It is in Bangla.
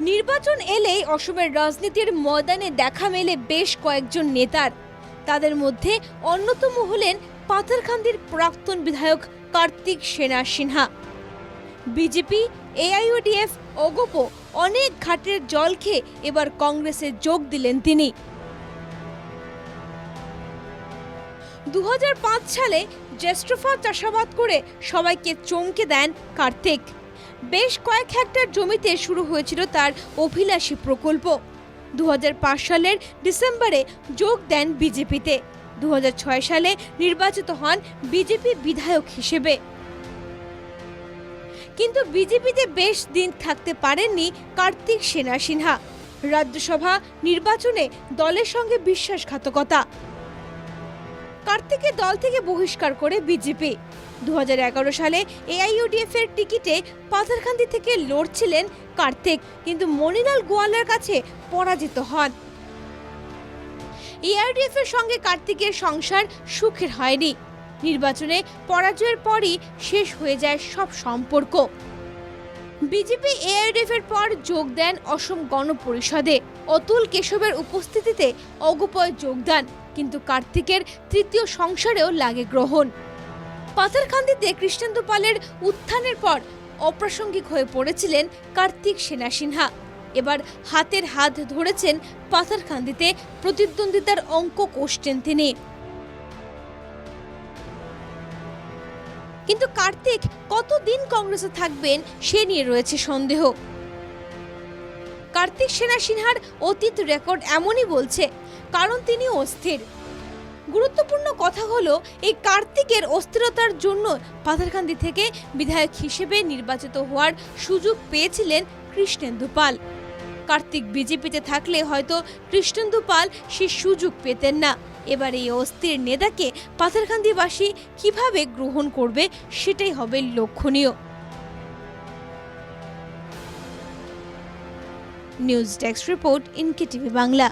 নির্বাচন এলেই অসমের রাজনীতির ময়দানে দেখা মেলে বেশ কয়েকজন নেতার। তাদের মধ্যে অন্যতম হলেন পাথারকান্দির প্রাক্তন বিধায়ক কার্তিক সেনা সিনহা। বিজেপি এআইইউডিএফ অগপো অনেক ঘাটের জল খেয়ে এবার কংগ্রেসে যোগ দিলেন তিনি। দু হাজার পাঁচ সালে জ্যেষ্ঠফা চাষাবাদ করে সবাইকে চমকে দেন কার্তিক। বেশ কয়েক হেক্টর জমিতে শুরু হয়েছিল তার অভিলাষী প্রকল্প। দু হাজার পাঁচ সালের ডিসেম্বরে যোগ দেন বিজেপিতে। দু হাজার ছয় সালে নির্বাচিত হন বিজেপি বিধায়ক হিসেবে। কিন্তু বিজেপিতে বেশ দিন থাকতে পারেননি কার্তিক সেনা সিনহা। রাজ্যসভা নির্বাচনে দলের সঙ্গে বিশ্বাসঘাতকতা। কার্তিকের দল থেকে বহিষ্কার করে বিজেপি। দু হাজার এগারো সালে এআইইউডিএফ এর টিকিটে পাথারকান্দি থেকে লড়ছিলেন কার্তিক, কিন্তু মনিলাল গোয়ালের কাছে পরাজিত হন। এআইডিএফ এর সঙ্গে কার্তিকের সংসার সুখের হয়নি। নির্বাচনে পরাজয়ের পরই শেষ হয়ে যায় সব সম্পর্ক। বিজেপি এআইডিএফ এর পর যোগ দেন অসম গণপরিষদে। অতুল কেশবের উপস্থিতিতে অগপয় যোগদান কিন্তু কার্তিকের তৃতীয় সংসারেও লাগে গ্রহণ। পাথারকান্দিতে কৃষ্ণেন্দু পালের উত্থানের পর অপ্রাসঙ্গিক হয়ে পড়েছিলেন কার্তিক সেনা সিনহা। এবার হাতের হাত ধরেছেন পাথারকান্দিতে প্রতিদ্বন্দ্বিতার অঙ্ক কষছেন তিনি। কিন্তু কার্তিক কতদিন কংগ্রেসে থাকবেন সে নিয়ে রয়েছে সন্দেহ। কার্তিক সেনা সিনহার অতীত রেকর্ড এমনই বলছে, কারণ তিনি অস্থির। গুরুত্বপূর্ণ কথা হলো, এই কার্তিকের অস্থিরতার জন্য পাথারকান্দি থেকে বিধায়ক হিসেবে নির্বাচিত হওয়ার সুযোগ পেয়েছিলেন কৃষ্ণেন্দু পাল। কার্তিক বিজেপিতে থাকলে হয়তো কৃষ্ণেন্দু পাল সে সুযোগ পেতেন না। এবার এই অস্থির নেতাকে পাথারকান্দিবাসী কীভাবে গ্রহণ করবে সেটাই হবে লক্ষণীয়। নিউজ ডেস্ক রিপোর্ট ইনকে টিভি বাংলা।